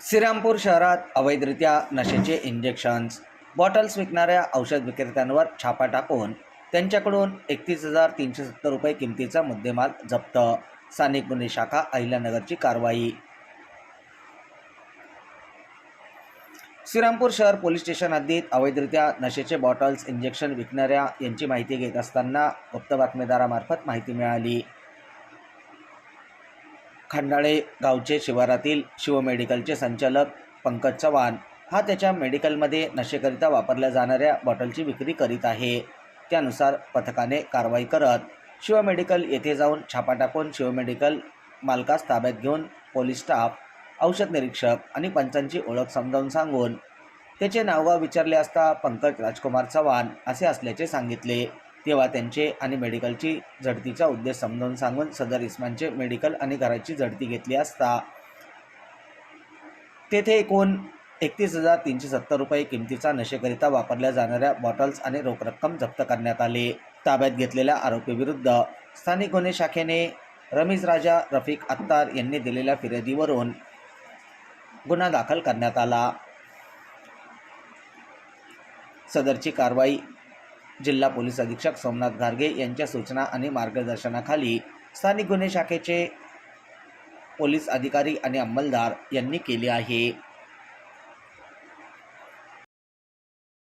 श्रीरामपूर शहरात अवैधरित्या नशेचे इंजेक्शन्स बॉटल्स विकणाऱ्या औषध विक्रेत्यांवर छापा टाकून त्यांच्याकडून एकतीस हजार तीनशे सत्तर रुपये किमतीचा मुद्देमाल जप्त. स्थानिक गुन्हे शाखा अहिल्यानगरची कारवाई. श्रीरामपूर शहर पोलीस स्टेशन हद्दीत अवैधरित्या नशेचे बॉटल्स इंजेक्शन विकणाऱ्या यांची माहिती घेत असताना गुप्त बातमीदारामार्फत माहिती मिळाली. खंडाळे गावचे शिवारातील शिवमेडिकलचे संचालक पंकज चव्हाण हा त्याच्या मेडिकलमध्ये नशेकरिता वापरल्या जाणाऱ्या बॉटलची विक्री करीत आहे. त्यानुसार पथकाने कारवाई करत शिवमेडिकल येथे जाऊन छापा टाकून शिवमेडिकल मालकास ताब्यात घेऊन पोलीस स्टाफ औषध निरीक्षक आणि पंचांची ओळख समजावून सांगून त्याचे नावगाव विचारले असता पंकज राजकुमार चव्हाण असे असल्याचे सांगितले. तेव्हा त्यांचे आणि मेडिकलची झडतीचा उद्देश समजावून सांगून सदर इस्मानचे मेडिकल आणि घराची झडती घेतली असता. तेथे एकूण एकतीस हजार तीनशे सत्तर रुपये किमतीचा नशेकरिता वापरल्या जाणाऱ्या बॉटल्स आणि रोख रक्कम जप्त करण्यात आले. ताब्यात घेतलेल्या आरोपीविरुद्ध स्थानिक गुन्हे शाखेने रमीज राजा रफिक अत्तार यांनी दिलेल्या फिर्यादीवरून गुन्हा दाखल करण्यात आला. सदरची कारवाई जिल्हा पोलीस अधीक्षक सोमनाथ घारगे यांच्या सूचना आणि मार्गदर्शनाखाली स्थानिक गुन्हे शाखेचे पोलीस अधिकारी आणि अंमलदार यांनी केले आहे.